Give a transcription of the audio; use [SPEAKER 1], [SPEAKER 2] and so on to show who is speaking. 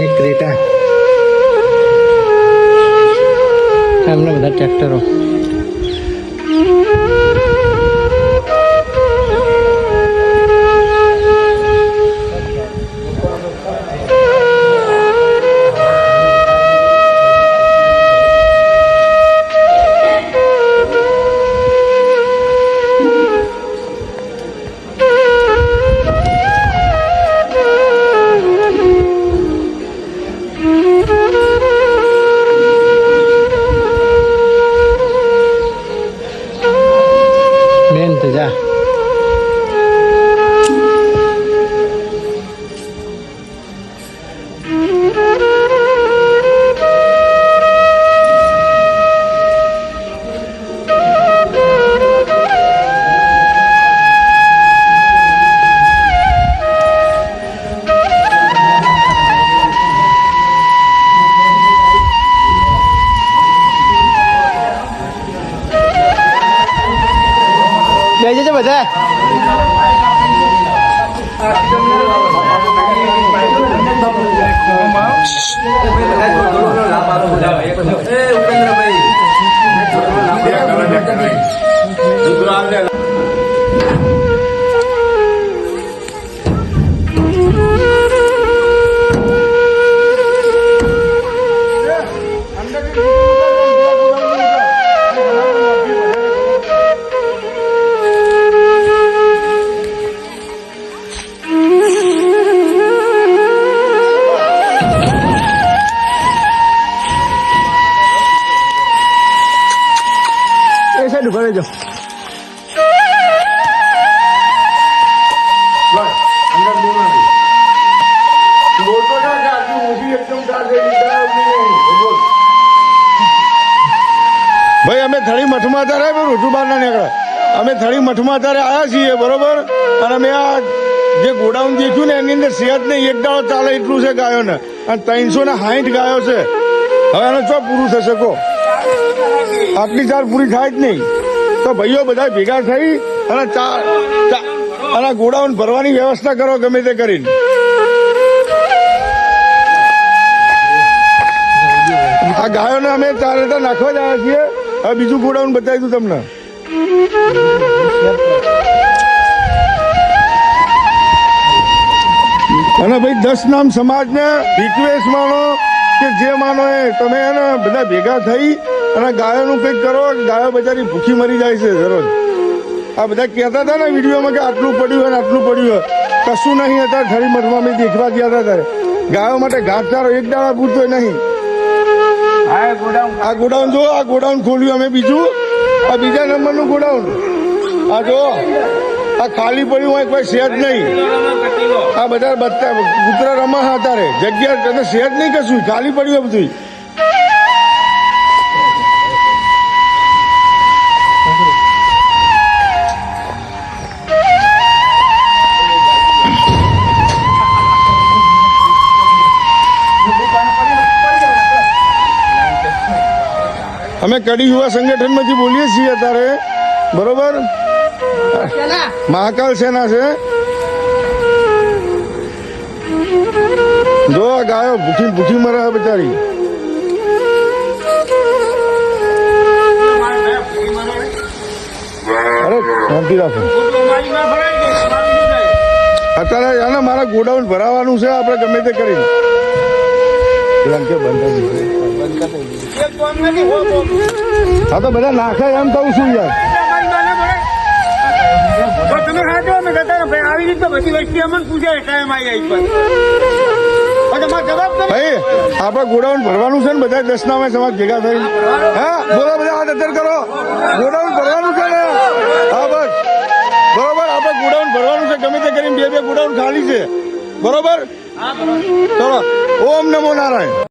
[SPEAKER 1] ગાડીઓ સ્કોર્પિયો ને ક્રેટા. એમના બધા ટ્રેક્ટરો Yeah. તો જા બે જજો બધા એ સાઈડ ઊભા જાઓ.
[SPEAKER 2] ભાઈ અમે થળી મઠમાં અત્યારે રોજુ બહાર ના નીકળે અમે થળી મઠમાં અત્યારે આવ્યા છીએ બરોબર? અને અમે આ જે ગોડાઉન દેખ્યું ને એની અંદર સેહત ને એક દાડો ચાલે એટલું છે ગાયોને. અને ત્રણસો ને સાઠ ગાયો છે. હવે એને ચો પૂરું થશે કહો. આટલી ચાર પૂરી થાય જ નહીં. તો ભાઈઓ બધા ભેગા થઈ અને ચા ચા- અને ગોડાઉન ભરવાની વ્યવસ્થા કરો ગમે તે કરીને. આ ગાયોને અમે ચાર લીટર નાખવા જ આવ્યા છીએ. હવે બીજું ગોડાઉન બતાવી દઉં તમને. અને ભાઈ દસ નામ સમાજને રિક્વેસ્ટ માનો કે જે માનો એ. તમે એને બધા ભેગા થઈ અને ગાયોનું કંઈક કરો ગાયો બજારી ભૂખી મરી જાય છે દરરોજ. આ બધા કહેતા હતા ને વિડીયોમાં કે આટલું પડ્યું હોય આટલું પડ્યું હોય. કશું નહીં અત્યારે ખરી મઠમાં અમે દેખવા ગયા હતા ત્યારે. ગાયો માટે ઘાસચારો એક દાડા પૂરતો નહીં. આ ગોડાઉન જો આ ગોડાઉન ખોલ્યું અમે બીજું. આ બીજા નંબરનું ગોડાઉન. આ જો આ ખાલી પડ્યું હોય, કોઈ સેજ નહીં. આ બધા બધા કૂતરા રમા હતા રે જગ્યા સેજ નહીં કશું, ખાલી પડ્યું બધું અમે કડી યુવા સંગઠનમાંથી બોલીએ છીએ અત્યારે. બરોબર? મહાકાલ સેના છે. જો આ ગાયો ભૂખી ભૂખી મરે છે બચારી. અરે શાંતિ રાખો. અત્યારે મારા ગોડાઉન ભરાવાનું છે આપણે ગમે તે કરીને. હા, તો બધા નાખે એમ કહું છું યાર?
[SPEAKER 3] તમે હાથો અમે જતા આવી રીતે બધી વસ્તી અમને પૂછે કાયમ આવી.
[SPEAKER 2] ભાઈ, આપણે ગોડાઉન ભરવાનું છે ને, બધા દસ સમાજ ભેગા થઈ હા, બોલો બધા હાથ અત્યારે કરો. ગોડાઉન ભરવાનું છે ને? હા, બસ. બરોબર, આપણે ગોડાઉન ભરવાનું છે, ગમે તે કરીને બે બે ગોડાઉન ખાલી છે. બરોબર? ચલો ઓમ નમો નારાયણ.